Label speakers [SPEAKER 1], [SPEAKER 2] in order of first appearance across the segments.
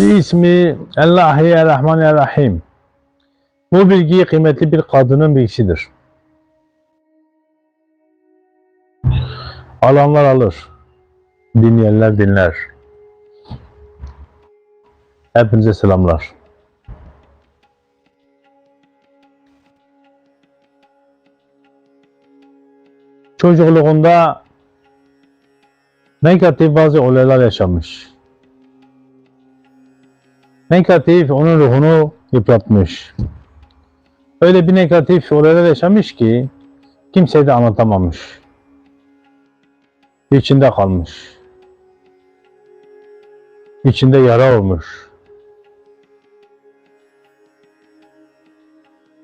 [SPEAKER 1] Bismi Rahim. Bu bilgi kıymetli bir kadının bilgisidir. Alanlar alır, dinleyenler dinler. Hepinize selamlar. Çocukluğunda negatif bazı olaylar yaşamış. Negatif onun ruhunu yıpratmış. Öyle bir negatif olaylar yaşamış ki kimseye de anlatamamış. İçinde kalmış. İçinde yara olmuş.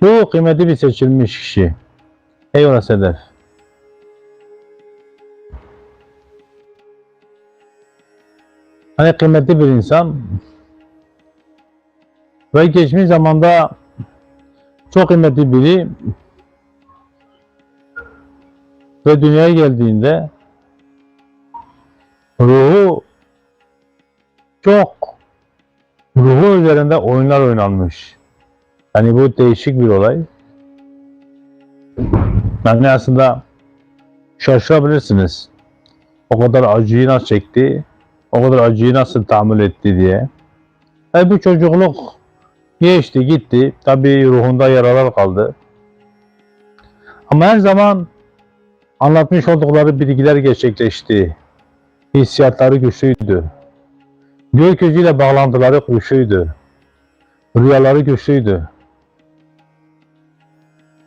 [SPEAKER 1] Bu kıymetli bir seçilmiş kişi. Eyvallah Sedef. Hani kıymetli bir insan ve geçmiş zamanda çok kıymetli biri ve dünyaya geldiğinde ruhu çok ruhu üzerinde oyunlar oynanmış. Yani bu değişik bir olay. Yani aslında şaşırabilirsiniz. O kadar acıyı nasıl çekti, o kadar acıyı nasıl tahammül etti diye. E bu çocukluk geçti gitti. Tabii ruhunda yaralar kaldı. Ama her zaman anlatmış oldukları bilgiler gerçekleşti. Hissiyatları güçlüydü. Gökyüzüyle bağlantıları güçlüydü. Rüyaları güçlüydü.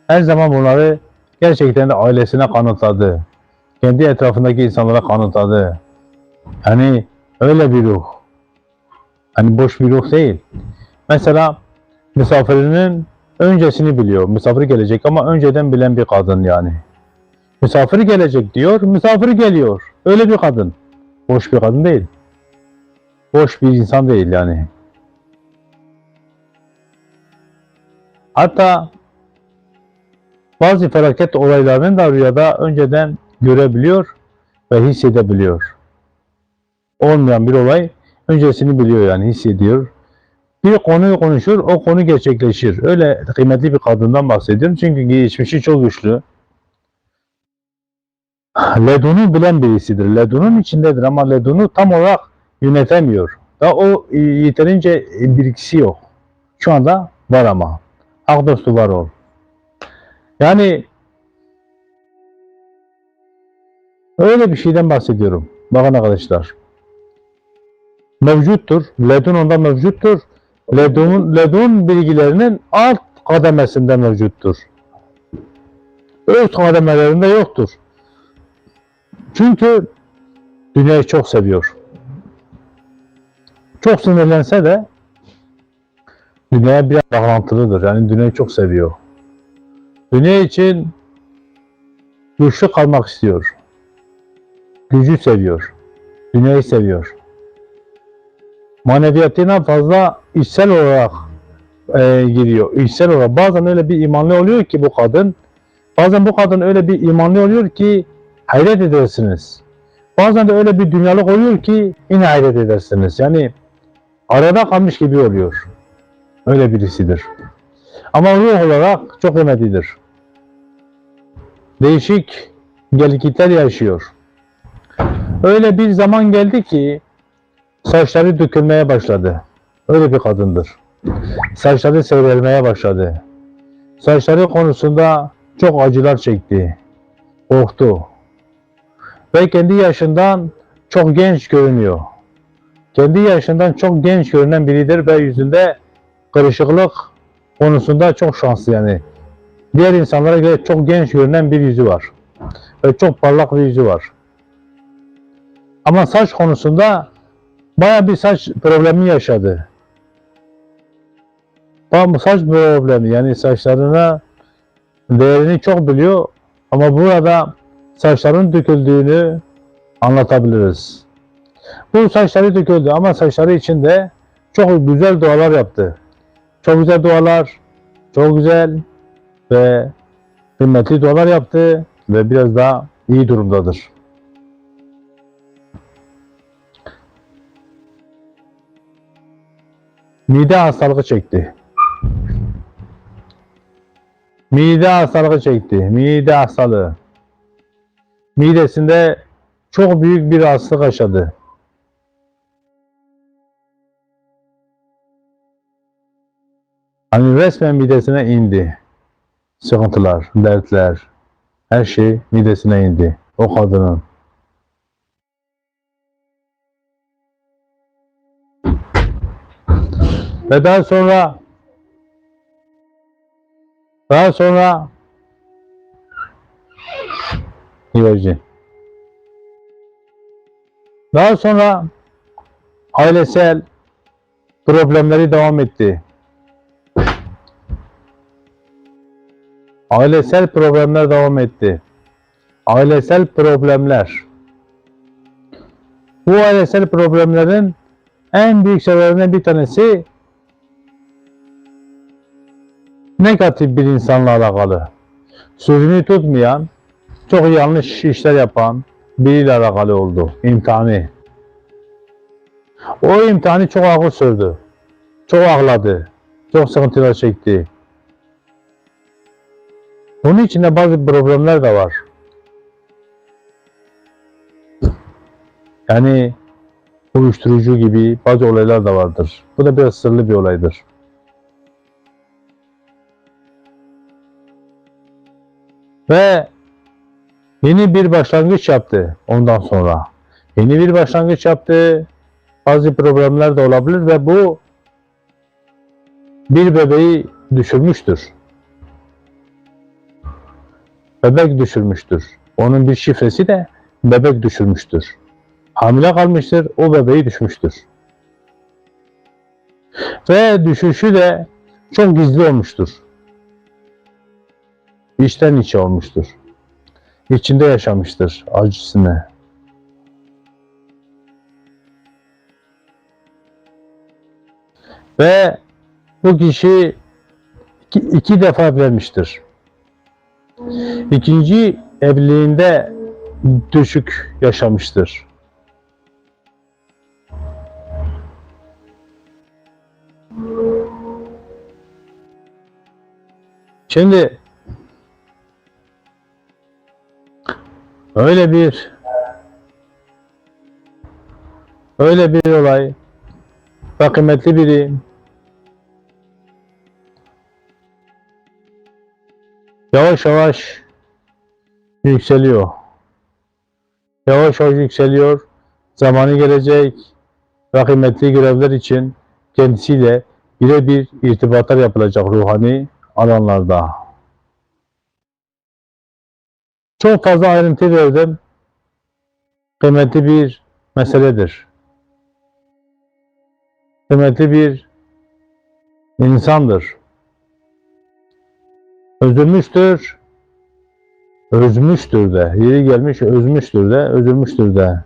[SPEAKER 1] Her zaman bunları gerçekten de ailesine kanıtladı. Kendi etrafındaki insanlara kanıtladı. Yani öyle bir ruh. Hani boş bir ruh değil. Mesela misafirinin öncesini biliyor. Misafir gelecek ama önceden bilen bir kadın yani. Misafir gelecek diyor, misafir geliyor. Öyle bir kadın. Boş bir kadın değil. Boş bir insan değil yani. Hatta bazı felaket olaylarını da rüyada önceden görebiliyor ve hissedebiliyor. Olmayan bir olay öncesini biliyor yani hissediyor. Bir konu konuşur, o konu gerçekleşir. Öyle kıymetli bir kadından bahsediyorum çünkü geçmişi çok güçlü. Ledun'u bilen birisidir. Ledun'un içindedir ama Ledun'u tam olarak yönetemiyor. Da o yeterince bilgisi yok. Şu anda var ama. Hak dostu var ol. Yani öyle bir şeyden bahsediyorum. Bakın arkadaşlar. Mevcuttur. Ledun onda mevcuttur. Ledun, ledun bilgilerinin alt kademesinde mevcuttur. Üst kademelerinde yoktur. Çünkü dünyayı çok seviyor. Çok sinirlense de dünyaya biraz bağlantılıdır. Yani dünyayı çok seviyor. Dünya için güçlü kalmak istiyor. Gücü seviyor. Dünyayı seviyor. Maneviyatına fazla içsel olarak e, giriyor. İçsel olarak. Bazen öyle bir imanlı oluyor ki bu kadın. Bazen bu kadın öyle bir imanlı oluyor ki hayret edersiniz. Bazen de öyle bir dünyalık oluyor ki yine hayret edersiniz. Yani arada kalmış gibi oluyor. Öyle birisidir. Ama ruh olarak çok kıymetlidir. Değişik gelgitler yaşıyor. Öyle bir zaman geldi ki saçları dökülmeye başladı. Öyle bir kadındır. Saçları seyrelmeye başladı. Saçları konusunda çok acılar çekti. Korktu. Ve kendi yaşından çok genç görünüyor. Kendi yaşından çok genç görünen biridir ve yüzünde kırışıklık konusunda çok şanslı yani. Diğer insanlara göre çok genç görünen bir yüzü var. Ve çok parlak bir yüzü var. Ama saç konusunda baya bir saç problemi yaşadı. Tam saç problemi yani saçlarına değerini çok biliyor ama burada saçların döküldüğünü anlatabiliriz. Bu saçları döküldü ama saçları içinde çok güzel dualar yaptı. Çok güzel dualar, çok güzel ve kıymetli dualar yaptı ve biraz daha iyi durumdadır. Mide hastalığı çekti. Mide hastalığı çekti. Mide hastalığı. Midesinde çok büyük bir hastalık yaşadı. Hani resmen midesine indi. Sıkıntılar, dertler, her şey midesine indi. O kadının. Ve daha sonra daha sonra Yuvacı. Daha sonra ailesel problemleri devam etti. Ailesel problemler devam etti. Ailesel problemler. Bu ailesel problemlerin en büyük sebeplerinden bir tanesi negatif bir insanla alakalı. Sözünü tutmayan, çok yanlış işler yapan biriyle alakalı oldu. İmtihanı. O imtihanı çok ağır sürdü. Çok ağladı. Çok sıkıntılar çekti. Bunun içinde bazı problemler de var. Yani uyuşturucu gibi bazı olaylar da vardır. Bu da biraz sırlı bir olaydır. Ve yeni bir başlangıç yaptı ondan sonra. Yeni bir başlangıç yaptı. Bazı problemler de olabilir ve bu bir bebeği düşürmüştür. Bebek düşürmüştür. Onun bir şifresi de bebek düşürmüştür. Hamile kalmıştır, o bebeği düşmüştür. Ve düşüşü de çok gizli olmuştur. İçten içe olmuştur. İçinde yaşamıştır acısını. Ve bu kişi iki, iki defa evlenmiştir. İkinci evliliğinde düşük yaşamıştır. Şimdi öyle bir öyle bir olay ve kıymetli biri yavaş yavaş yükseliyor. Yavaş yavaş yükseliyor. Zamanı gelecek ve kıymetli görevler için kendisiyle birebir irtibatlar yapılacak ruhani alanlarda. Çok fazla ayrıntı verdim. Kıymetli bir meseledir. Kıymetli bir insandır. Özülmüştür. Özmüştür de. Yeri gelmiş özmüştür de, özülmüştür de.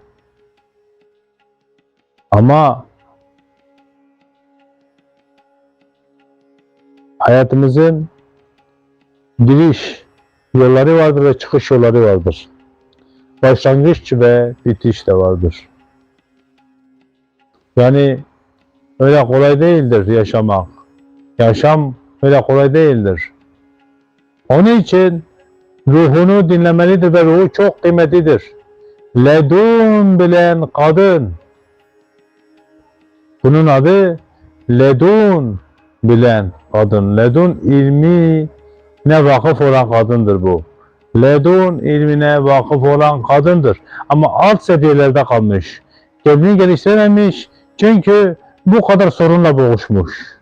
[SPEAKER 1] Ama hayatımızın giriş yolları vardır ve çıkış yolları vardır. Başlangıç ve bitiş de vardır. Yani öyle kolay değildir yaşamak. Yaşam öyle kolay değildir. Onun için ruhunu dinlemelidir ve ruhu çok kıymetlidir. Ledun bilen kadın. Bunun adı ledun bilen kadın. Ledun ilmi ne vakıf olan kadındır bu. Ledun ilmine vakıf olan kadındır. Ama alt seviyelerde kalmış. Kendini geliştirememiş. Çünkü bu kadar sorunla boğuşmuş.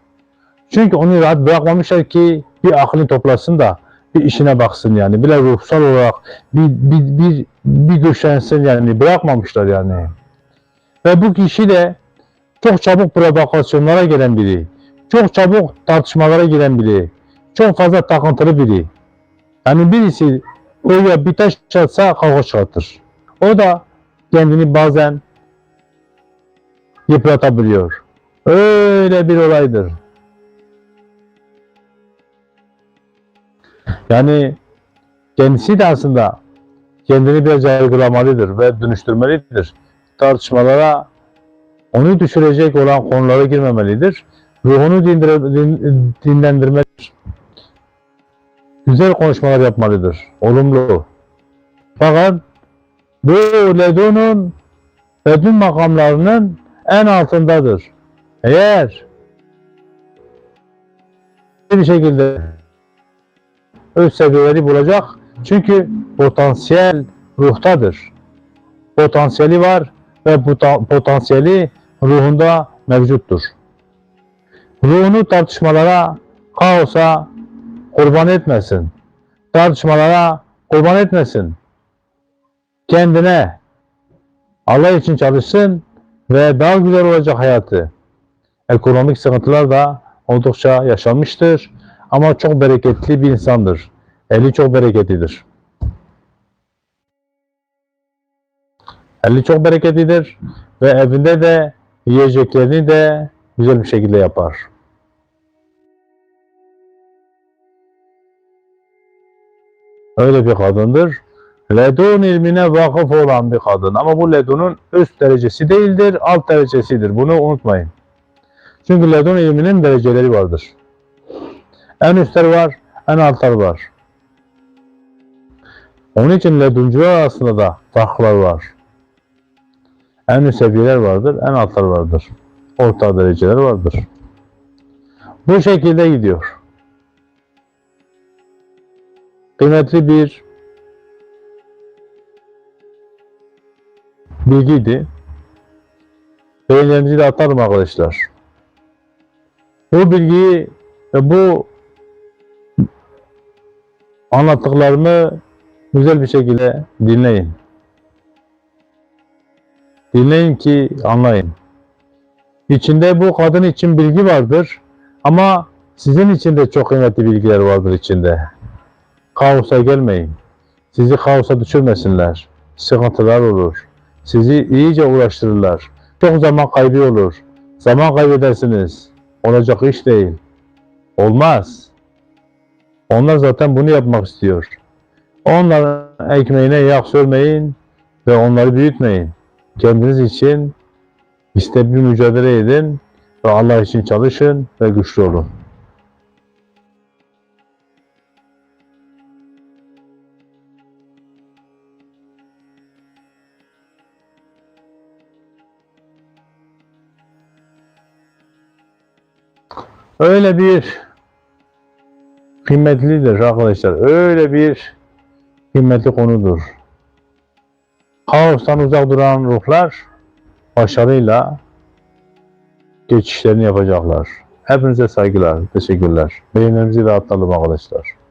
[SPEAKER 1] Çünkü onu rahat bırakmamışlar ki bir aklını toplasın da bir işine baksın yani. Bile ruhsal olarak bir, bir, bir, bir güçlensin yani. Bırakmamışlar yani. Ve bu kişi de çok çabuk provokasyonlara gelen biri. Çok çabuk tartışmalara giren biri. Çok fazla takıntılı biri. Yani birisi oraya bir taş atsa kavga çıkartır. O da kendini bazen yıpratabiliyor. Öyle bir olaydır. Yani kendisi de aslında kendini biraz yargılamalıdır ve dönüştürmelidir. Tartışmalara onu düşürecek olan konulara girmemelidir ruhunu dinlendirmelidir. Güzel konuşmalar yapmalıdır. Olumlu. Fakat bu ledunun ledun makamlarının en altındadır. Eğer bir şekilde öz seviyeleri bulacak. Çünkü potansiyel ruhtadır. Potansiyeli var ve potansiyeli ruhunda mevcuttur. Ruhunu tartışmalara, kaosa kurban etmesin. Tartışmalara kurban etmesin. Kendine Allah için çalışsın ve daha güzel olacak hayatı. Ekonomik sıkıntılar da oldukça yaşanmıştır ama çok bereketli bir insandır. Eli çok bereketlidir. Eli çok bereketlidir ve evinde de yiyeceklerini de güzel bir şekilde yapar. Öyle bir kadındır. Ledun ilmine vakıf olan bir kadın. Ama bu ledunun üst derecesi değildir, alt derecesidir. Bunu unutmayın. Çünkü ledun ilminin dereceleri vardır. En üstler var, en altlar var. Onun için leduncular arasında da farklar var. En üst seviyeler vardır, en altlar vardır. Orta dereceler vardır. Bu şekilde gidiyor. Kıymetli bir bilgiydi. Beğenilerinizi de atarım arkadaşlar. Bu bilgiyi ve bu anlattıklarımı güzel bir şekilde dinleyin. Dinleyin ki anlayın. İçinde bu kadın için bilgi vardır ama sizin için de çok kıymetli bilgiler vardır içinde. Kaosa gelmeyin. Sizi kaosa düşürmesinler. Sıkıntılar olur. Sizi iyice uğraştırırlar. Çok zaman kaybı olur. Zaman kaybedersiniz. Olacak iş değil. Olmaz. Onlar zaten bunu yapmak istiyor. Onların ekmeğine yağ sürmeyin ve onları büyütmeyin. Kendiniz için işte mücadele edin ve Allah için çalışın ve güçlü olun. Öyle bir kıymetlidir arkadaşlar. Öyle bir kıymetli konudur. Kaostan uzak duran ruhlar başarıyla geçişlerini yapacaklar. Hepinize saygılar, teşekkürler. Beğenilerinizi de atalım arkadaşlar.